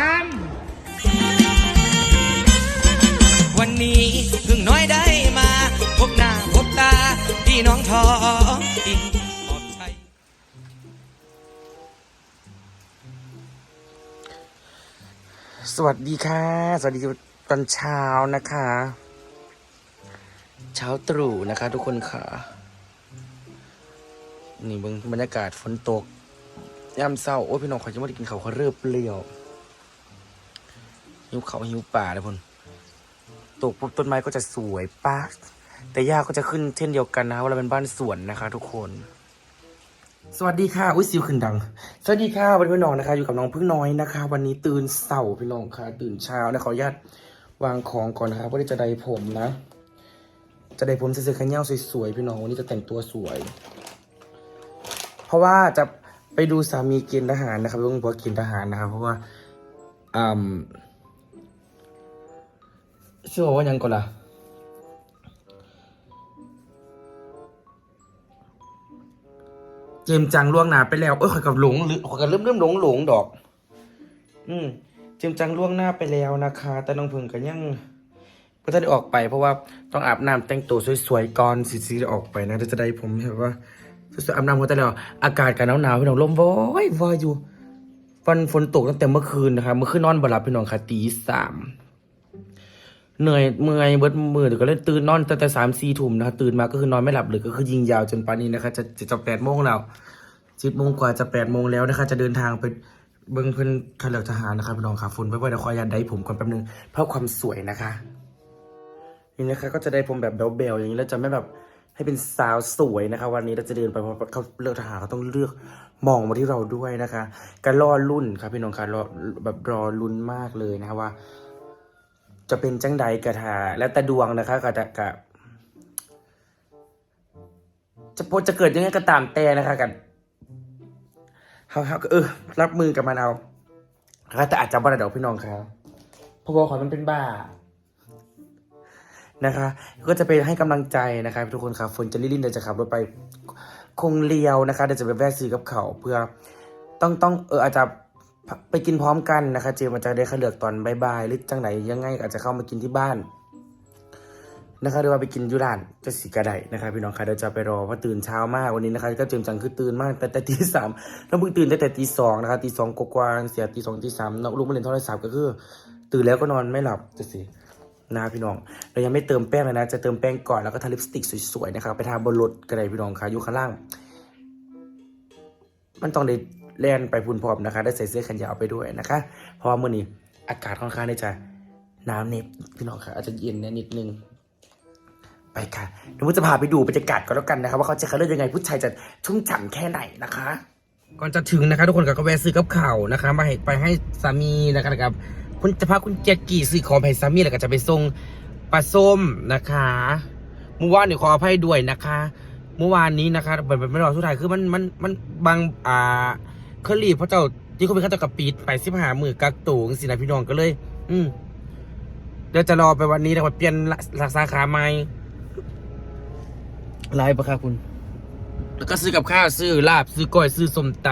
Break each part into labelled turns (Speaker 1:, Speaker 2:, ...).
Speaker 1: ด
Speaker 2: วันนี้เพิ่งน้อยได้มา พบหน้าพบตา พี่น้องท้องอินขอบใจ
Speaker 1: สวัสดีค่ะ สวัสดีตอนเช้านะคะ เช้าตรู่นะคะทุกคนค่ะ นี่เบิ่งบรรยากาศฝนตกยามเศร้า โอ้ยพี่น้องขอยจะไม่ได้กินข้าวเขาวเริ่มเปรี้ยว หิวเขาหิวป่าเลยพนตกปุ๊บต้นไม้ก็จะสวยป้าแต่หญ้าก็จะขึ้นเช่นเดียวกันนะคะเวลาเป็นบ้านสวนนะคะ ทุกคน สวัสดีค่ะอุ้ยซิวขึ้นดัง สวัสดีค่ะวันนี้น้องนะคะ อยู่กับน้องพึ่งน้อยนะคะ วันนี้ตื่นเสาร์พี่น้องค่ะ ตื่นเช้านะขออนุญาตวางของก่อนนะคะเพราะว่าจะได้ผมนะ จะได้ผมเสื้อๆขนยาวสวยๆพี่น้องวันนี้จะแต่งตัวสวย เพราะว่าจะไปดูสามีกณฑ์ทหารนะครับลุงบอกเกณฑ์ทหารนะครับเพราะว่าอืม ชื่อว่ายังก่อนล่ะเจมจังล่วงหน้าไปแล้วเอ้ยข่อยกับหลงหรือข่อยกับเริ่มเริ่มหลงหลงดอก อืมเจมจังล่วงหน้าไปแล้วนะคะ แต่น้องพิ่งก็ยังก็จะได้ออกไปเพราะว่าต้องอาบน้ำแต่งตัวสวยๆก่อนสิสิได้ออกไปนะจะได้ผมแบบว่าสวยๆอาบน้ำก็แต่แล้วอากาศกันหนาวๆพี่น้องลมวอยวอยอยู่ฟันฝนตกตั้งแต่เมื่อคืนนะคะเมื่อคืนนอนบ่หลับพี่น้องค่ะตีสาม เหนื่อยเมื่อยเบิดมือเดี๋ยวก็เล่นตื่นนอนตั้งแต่สามสี่ทุ่มนะคะตื่นมาก็คือนอนไม่หลับเลยก็คือยิงยาวจนป่านนี้นะคะ จะจะจะแปดโมงแล้วสิบโมงกว่าจะแปดโมงแล้วนะคะ จะเดินทางไปเบิ้งเพื่อนขันเหลือกทหารนะคะพี่น้องค่ะฝนไว้ไว้เดี๋ยวขออนุญาตได้ผมก่อนแป๊บนึงเพื่อความสวยนะคะนี่นะคะก็จะได้ผมแบบเบลๆอย่างนี้แล้วจะไม่แบบให้เป็นสาวสวยนะคะ วันนี้เราจะเดินไปเพราะเขาเลือกทหารเขาต้องเลือกมองมาที่เราด้วยนะคะก็รรอรุ่นครับพี่น้องค่ะรอแบบรอลุ้นมากเลยนะคะว่า จะเป็นจังใดกระทาแล้วแต่ดวงนะคะกะจะกะจะโพจะเกิดยังไงก็ตามแต่นะคะกันเขาเขาเออ รับมือกับมันเอาแล้วแต่อาจจะบ่ได้ดอกพี่น้องครับพราะว่าขอยมันเป็นบ้านะคะ ก็จะไปให้กำลังใจนะครับทุกคนครับฝนจะลิ่นเดี๋ยวจะขับรถไปคงเลียวนะคะเดี๋ยวจะไปแวะซื้อกับเขาเพื่อต้องต้องเอออาจจะ ไปกินพร้อมกันนะคะ เจมส์อาจะได้เขาเลือกตอนบ่ายๆหรือจังไหนยังไงอาจจะเข้ามากินที่บ้านนะคะหรือว่าไปกินยูรานจะสีกระไดนะครับพี่น้องค่ะเดี๋ยวจะไปรอเพราะตื่นเช้ามากวันนี้นะคะ ก็เจมจังคือตื่นมากแต่แต่ตีสามแล้วเพิ่งตื่นแตั้งแต่ตีสองนะคะตีสองกว่าเสียตีสองตีสามนอกลูกมาเล่นโทรศัพท์ก็คือ ตื่นแล้วก็นอนไม่หลับจะสินะพี่น้องเรายังไม่เติมแป้งเลยนะจะเติมแป้งก่อนแล้วก็ทาลิปสติกสวยๆนะครับไปทาบนรถกระไดพี่น้องค่ะอยู่ข้างล่าง มันต้องได้ แล่นไปพูนพร้อมนะคะ ได้ใส่เสื้อแขนยาวไปด้วยนะคะ เพราะว่าเมื่อนี้อากาศค่อนข้างที่จะหนาวเหน็บพี่น้องค่ะอาจจะเย็นนิดนึงไปค่ะเดี๋ยวผมจะพาไปดูบรรยากาศก่อนแล้วกันนะครับว่าเขาจะคัดเลือกยังไงผู้ชายจะชุ่มฉ่ำแค่ไหนนะคะ ก่อนจะถึงนะคะ ทุกคนก็แวะซื้อกับข่าวนะคะมาให้ไปให้สามีนะคะนะครับ คุณจะพาคุณแจ็กกี้ซื้อของให้สามีแล้วก็จะไปส่งปลาส้มนะคะเมื่อวานเนี่ยขออภัยด้วยนะคะ เมื่อวานนี้นะคะเป็นเป็นไม่รอสุดท้ายคือมันมันมันบางอ่า เคอรี่เพราะเจ้าที่เขาเป็นข้าเจ้ากับปิดไปสิบหามือกักตูงสินะพี่น้องก็เลย อืมเดี๋ยวจะรอไปวันนี้นะว่าเปลี่ยนสาสาขาใหม่ไลฟ์ปะครับคุณ แล้วก็ซื้อกับข้าวซื้อลาบ ซื้อก้อยซื้อส้มต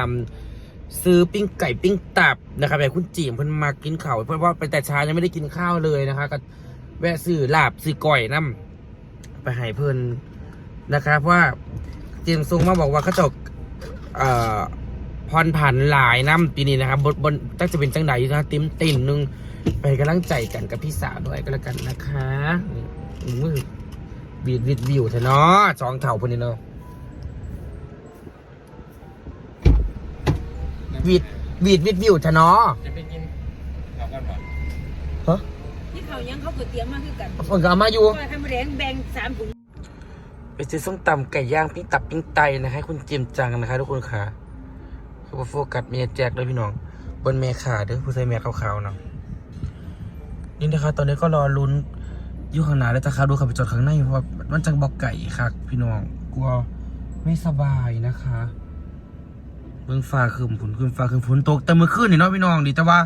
Speaker 1: ำซื้อปิ้งไก่ปิ้งตับนะครับแบบคุณจีมเพิ่นมากินข้าวเพราะว่าไปแต่เช้ายังไม่ได้กินข้าวเลยนะคะก็แวะซื้อลาบซื้อก้อยน้ำไปให้เพิ่นนะครับเพราะว่าเจมส์ทรงมาบอกว่าเขาจะเอ่อ พรผันหลายน้ำปีนี้นะครับบนบนตั้งจะเป็นจังใดนะเต็มเต็มหนึงไปกำลังใจกันกับพี่สาวด้วยก็แล้วกันนะคะอืมวีดวิดวิวเถอะเนาะสองเท่าพวกนี้เนาะวีดวีดวิดวิวเถอะเนาะ
Speaker 3: จะไปกินข้าวกันบ่
Speaker 1: ฮะ
Speaker 4: ที่เขายังเขาก๋วยเตี๋ยวมาคือกัน
Speaker 1: ฝนก็เอามาอยู่
Speaker 4: ก็ทำแรงแบ่งสามถุง
Speaker 1: ไปซื้อส้มตำไก่ย่างปิ้งตับปิ้งไตนะให้คุณเจมส์จังนะคะทุกคนค่ะ คือว่าโฟกัสเมียแจกด้วยพี่น้องบนเมขาเด้อผู้ใส่เมียขาวๆเนาะนี่นะคะตอนนี้ก็รอลุ้นอยู่ข้างหน้าแล้วจะขับดูขับไปจอดข้างในเพราะว่ามันจังบอกไก่ค่ะพี่น้องกลัวไม่สบายนะคะเบื้องฟ้าคืมฝนคืมฟ้าคืมฝนตกแต่เมื่อคืนนี่เนาะพี่น้องดีแต่ว่า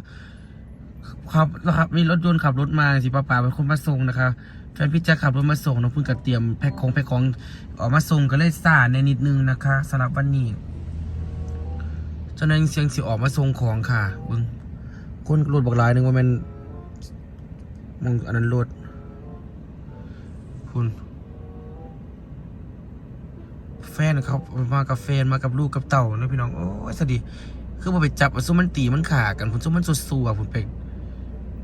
Speaker 1: ครับนะครับมีรถยนต์ขับรถมาสิป้าป่าเป็นคนมาส่งนะคะแฟนพี่แจ๊คขับรถมาส่งน้องเพิ่งกับเตรียมแพ็คของแพ็คของออกมาส่งก็เลยสาในนิดนึงนะคะสำหรับวันนี้ เจ้านั้นเสียงสิออกมาส่งของค่ะบิ้งคนรถบักหลายหนึงว่ามันมึงอันนั้นรถคุณแฟนเขามากับแฟนมากับลูกกับเต่านะพี่น้อง โอ้ยสวัสดี คือมาไปจับว่าซุมมันตีมันขากันผมซุมมันสัวๆผมไป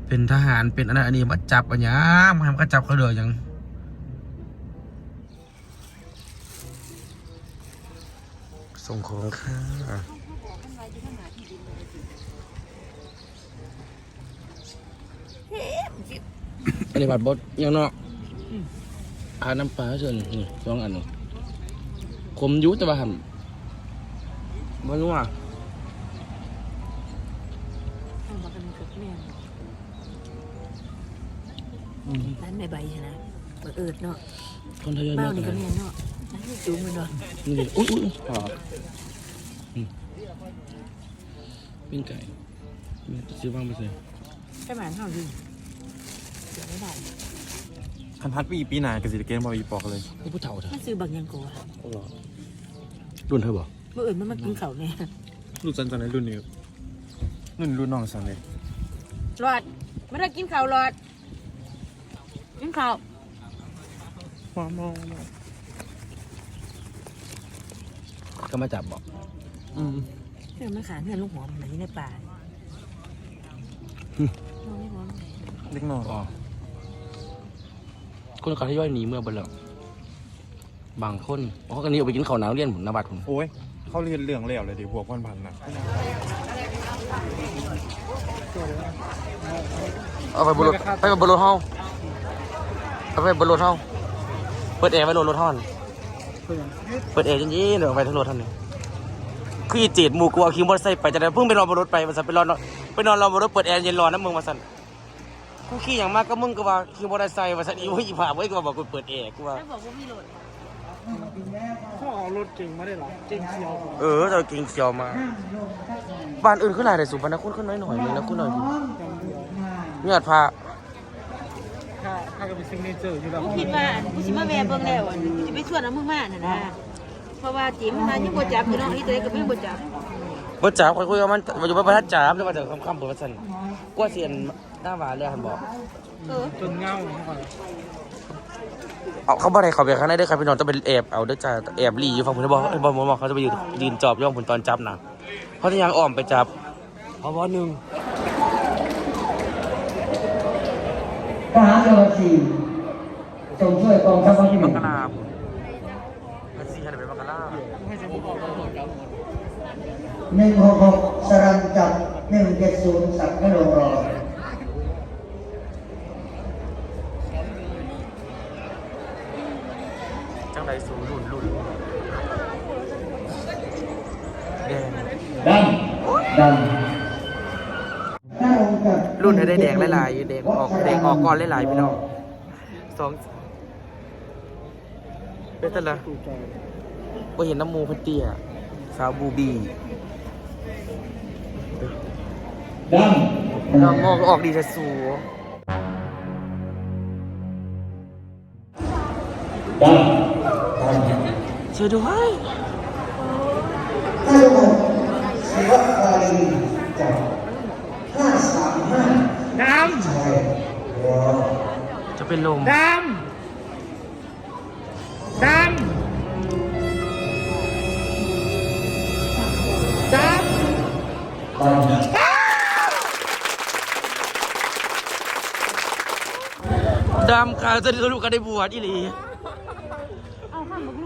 Speaker 1: เป็นทหารเป็นอันนั้นอันนี้มาจับอันนี้มาทำก็จับเขาเลยยังส่งของค่ะ อันนี้บัตรบดยังเนาะอาน้ำปลาเชิญนี่สองอันนี้คมอยุแต่ว่าหันมันนัว
Speaker 4: เอามากันกับแม่ร้านแม่ใบใช่นะบักเอิดเนาะ
Speaker 1: คนทยอย
Speaker 4: เบ้า
Speaker 1: มา
Speaker 4: นี่
Speaker 1: กั
Speaker 4: ก็
Speaker 1: น
Speaker 4: แม่เนาะร้านนี่จูงเลยเนาะ
Speaker 1: นี่ดิอุ้ยอุ้ยอ๋ออืม ปิ้งไก่แม่จะซื้อบ้างไปเลย
Speaker 4: แค่หมานเท่าดิเดี๋ยวไม่ได้
Speaker 3: คันพัดปีปีหนากสิเกมบอลอีปอกเลย
Speaker 1: นี่ผู้เฒ่าเถอะ
Speaker 4: มันซื้อบักยังกูอะ
Speaker 1: รุ่นเธอบอก
Speaker 4: บักเอิดมันมากินข้าวเนี่ย
Speaker 3: รุ่นสันจันในรุ่นนี้รุ่นรุ่นน้องสันเลย
Speaker 4: หลอดไม่ได้กินข้าวหลอดกินข้าว
Speaker 3: มองมอง
Speaker 1: ก็มาจับบอก
Speaker 3: อืม
Speaker 4: เพื่อนมันขาเพื่อนลูกหัวมันอยู่ในป่าน้องไม่ร้อง
Speaker 3: เล็กน้อย
Speaker 1: อ๋อคนเขาทยอยหนีเมื่อบันแล้วบางคนเพราะกันนี้เอาไปกินข้าวหนาวเรียนผมนบัตรผม
Speaker 3: โอ้ย เขาเรียนเรื่องแล้วเลยดิบวกวันพันนะ
Speaker 1: เอาไปบนรถไปบนรถเฮาเอาไปบนรถเฮาเปิดแอร์ไว้รถรถเฮาหั่นเปิดแอร์เย็นๆเดี๋ยวเอาไปทั้งรถท่านนี่ คืออีเจ็ดหมู่กูเอาคิวมอเตอร์ไซค์ไปจะได้เพิ่งไปนอนบนรถไปมาสั่นไปนอนไปนอนรอบนรถเปิดแอร์เย็นรอนะมึงมาสั่นกูขี่อย่างมากก็มึงก็ว่าคิวมอเตอร์ไซค์มาสั่นอีว่าอีผ่าเว้ยก็บอกกูเปิดแอร์กูว่า
Speaker 4: แล้วบอกว่ามีโหลด
Speaker 3: เขาเอารถเก่งมาได้หรอเก่งเชียว
Speaker 1: เออเรากินเขียวมาบ้านอื่นขึ้นหลายแต่สุพรรณคุณขึ้นน้อยหน่อยเลยนะคุณหน่อยเงียดพา
Speaker 3: ถ้าถ้าก็เป็นซิงเนเจอร์อยู่แล้ว
Speaker 4: กูคิดว่ากูสิมาแม่เบิ่งแล้วอะกูสิไปชวนเอามึงมาน่ะนะ เพราะว่าจิมมายังบ่จับอยู่เนาะอีตัวเล็กก็ไม่บ่จับ
Speaker 1: บ่จ๋าคุยคุยกับมันมันอยู่บ้านประทัดจ๋าแล้วมาจากคำคำเปิดสันกว่าเสียนหน้าหวานเลยคันบอก
Speaker 4: เออ
Speaker 3: จนเงา
Speaker 1: เอาเขาบ่ได้เขาไปข้างในได้อใครไปนอนต้องเป็นแอบเอาเด้อจ้าแอบหลีอยู่ฝั่งผมบอกไอ้บอลบอกเขาจะไปอยืนยืนจอบย่องผลตอนจับนะเขาจะยังอ้อมไปจับเพราะว่าหนึ่ง
Speaker 5: ทหารเรือสี่ทรงช่วยกองทัพภาคที่ห
Speaker 1: มั
Speaker 5: นึ่
Speaker 1: ก
Speaker 5: ง
Speaker 1: กะลาพันสี่ฮันเป็นมักกะลา
Speaker 5: หนึ่งหกหกสรันจับหนึ่งเจ็ดศูนย์สัตว์กระโดดรอ
Speaker 1: จังไรสูงรุ่นรุ่นแดง
Speaker 5: ดันดันถ้าองค์จับ
Speaker 1: รุ่นให้ได้แดงหลายๆแดงออกแดงออกก่อนหลายๆพี่น้องสองเป็นแต่ละว่าเห็นน้ำมูพันเตียสาวบูบี
Speaker 5: ดัน
Speaker 1: น้องงอกออกดีแต่สู
Speaker 5: ดันดัน
Speaker 1: ช่วยด้วย
Speaker 5: ถ้าองค์ศิวกาลีจับห้าสามห้า
Speaker 3: ด
Speaker 5: ใช่รอ
Speaker 1: จะเป็นลมำ
Speaker 3: ดำดำ ดั
Speaker 5: น
Speaker 1: ดำค่ะจะได้รู้กันได้บวชอีหลี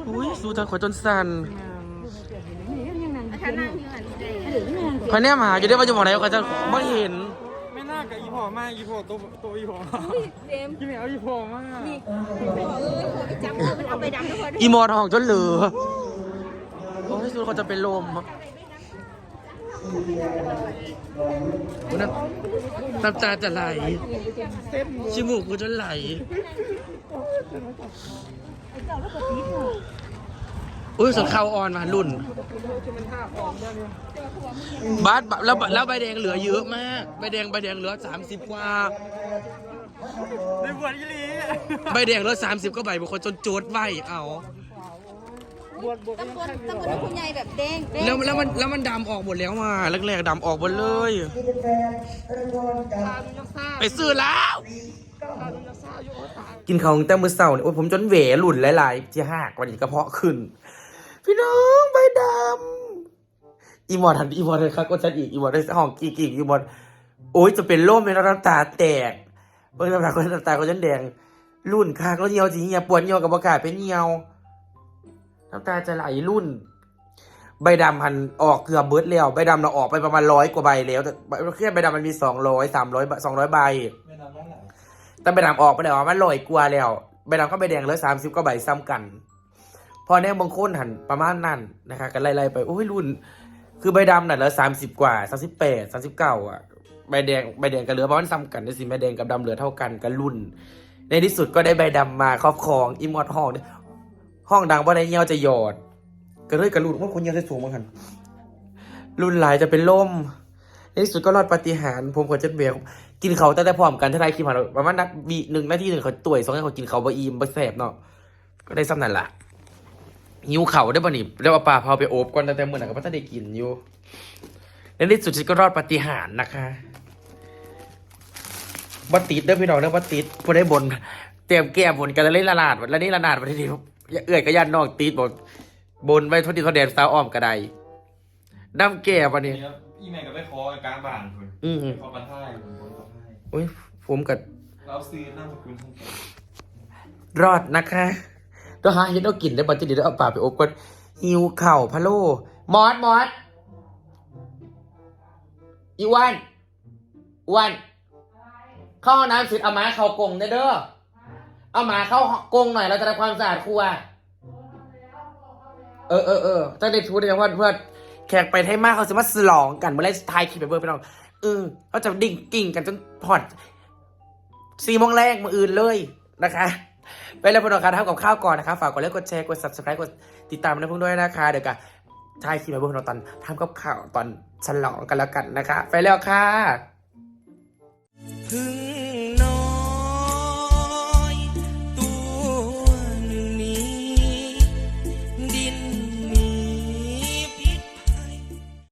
Speaker 1: อุ้ยสู้ทางขวาจนสั่น
Speaker 4: ถ้านั่งอยู่หันได้
Speaker 1: คอยแนมหาอยู่ได้ว่าจะบอกไหนก็จะไม่เห็น
Speaker 3: ไม่น่ากับอีพอมากอีพอตัวตัวอีพอ
Speaker 4: เต็ม
Speaker 3: ที่ไม่เอาอีพอมาก
Speaker 4: นี่เออไปจับมือมันเอาไปดังทุกคน
Speaker 1: อีมอทองจนเหลือโอ้ยสู้เขาจะเป็นลม วันนั้นน้ำตาจะไหลชิมูกกูจะไหลอุ้ยสันข่าวอ่อนมารุ่นบาสแล้วแล้วใบแดงเหลือเยอะมากใบแดงใบแดงเหลือสามสิบกว่า
Speaker 3: ในบวชอีหลี
Speaker 1: ใบแดงเหลือสามสิบก็ใบบางคนจนโจดไหวเอา
Speaker 4: ตำบลตำบลผู้ใหญ่แบบแดงแดง
Speaker 1: แล้วแล้วมันแล้วมันดำออกหมดแล้วมาแรกๆดำออกหมดเลย
Speaker 5: ที่เป็นแฟนตะโกนกับ
Speaker 1: ไปซื้อแล้ว กินข้าวตั้งแต่มื้อเช้าเนี่ยโอ้ยผมจนเหวหลุ่นหลายๆที่หักวันนี้กระเพาะขึ้น พี่น้องใบดำอีหมอทันอีหมอเลยครับก็ฉันอีกอีหมอได้ห้องกีกีอีหมอโอ้ยจะเป็นร่มเป็นน้ำตาแตกเอ้ยน้ำตาคนน้ำตาคนฉันแดง รุ่นคากแล้วเหี่ยวจีเหี่ยปวดเหี่ยวกับอากาศเป็นเหี่ยว น้ำตาจะไหลรุ่น ใบดำพันออกเกือบเบิร์ดแล้วใบดำเราออกไปประมาณร้อยกว่าใบแล้วแต่เครื่องใบดำมันมีสองร้อยสามร้อยสองร้อยใบแต่ใบดำออกไปแล้วมันลอยกว่าแล้วใบดำก็ใบแดงเหลยสามสิบก็ใบซ้ำกัน พอแน่บางคนหันประมาณนั้นนะคะกันไล่ๆไปโอ้ยรุ่น คือใบดำน่ะเหลือสามสิบกว่าสามสิบแปดสามสิบเก้าอะใบแดงใบแดงกับเหลือประมาณซ้ำกันนี่สิใบแดงกับดำเหลือเท่ากันกันรุ่น ในที่สุดก็ได้ใบดำมาครอบครองอิมอดห้องเนี่ย ห้องดังเพราในเงี้ยวจะหยอดก็เลยกระรุ่นว่าคนเงี้ยวจะสูงมากันรุ่นหลายจะเป็นล่มในที่สุดก็รอดปฏิหารผมกับเจ็ดเบียร์กินเขาตั้งแต่พร้อมกันท่าไรคิมผ่านประมาณนัดวีหนึ่งนาทีหนึ่งเขาต่วยสองให้เขากินเขาบะอีมบะแสบเนาะก็ได้ซ้ำนั่นละหิวเข่าได้ป่ะนี่แล้วเอาปลาเผาไปโอบก่อนตั้งแต่เมื่อไหร่ก็ไม่ได้กินอยู่ในที่สุดฉันก็รอดปฏิหารนะคะบัติดเด้อพี่น้องเด้อบัติดผู้ได้บนเตรียมแก้บนกันแล้วเล่นละนาดแล้วนี่ละนาดวันที่ เอื้อยกับยันนอกตีดบอกบนไว้ทนดีทนแดนสาวอ้อมกระไดน้ำแก้วันนี้
Speaker 3: อีเมลกับไปคอกลางบ้านคุณ
Speaker 1: อืม
Speaker 3: พอปันท้ายคุณพอปันท้าย
Speaker 1: โอ้ยผมกับ
Speaker 3: เราซื้อน้ำสกุลทั้งหมด
Speaker 1: รอดนะคะต้องหาเห็ดเอากินได้บัตรดีได้เอาปลาไปอบก่อนหิวเข่าวพะโล่มอสมอสอีวันอ้วันเข้าห้องน้ำเสร็จเอาหมาเข้ากรงเด้อเด้อ เอาหมาเข้ากรงหน่อยเราจะทำความสะอาดครัว เออเออเออตั้งแต่ทูดเลยว่าเพื่อแขกไปให้มากเขาจะมาสลองกันเมื่อไรทายคลิปไปเบิร์ไปน้องเออเขาจะดิ่งกิ่งกันจนพอดสี่โมงแรกมืออื่นเลยนะคะไปแล้วพวกเราการทำกับข้าวก่อนนะคะฝากกดไลค์กดแชร์กด subscribe กดติดตามนะพวกด้วยนะคะเดี๋ยวกันทายคลิปไปเบิร์เราตอนทำกับข้าวตอนฉลองกันแล้วกันนะคะ ไปแล้วค่ะ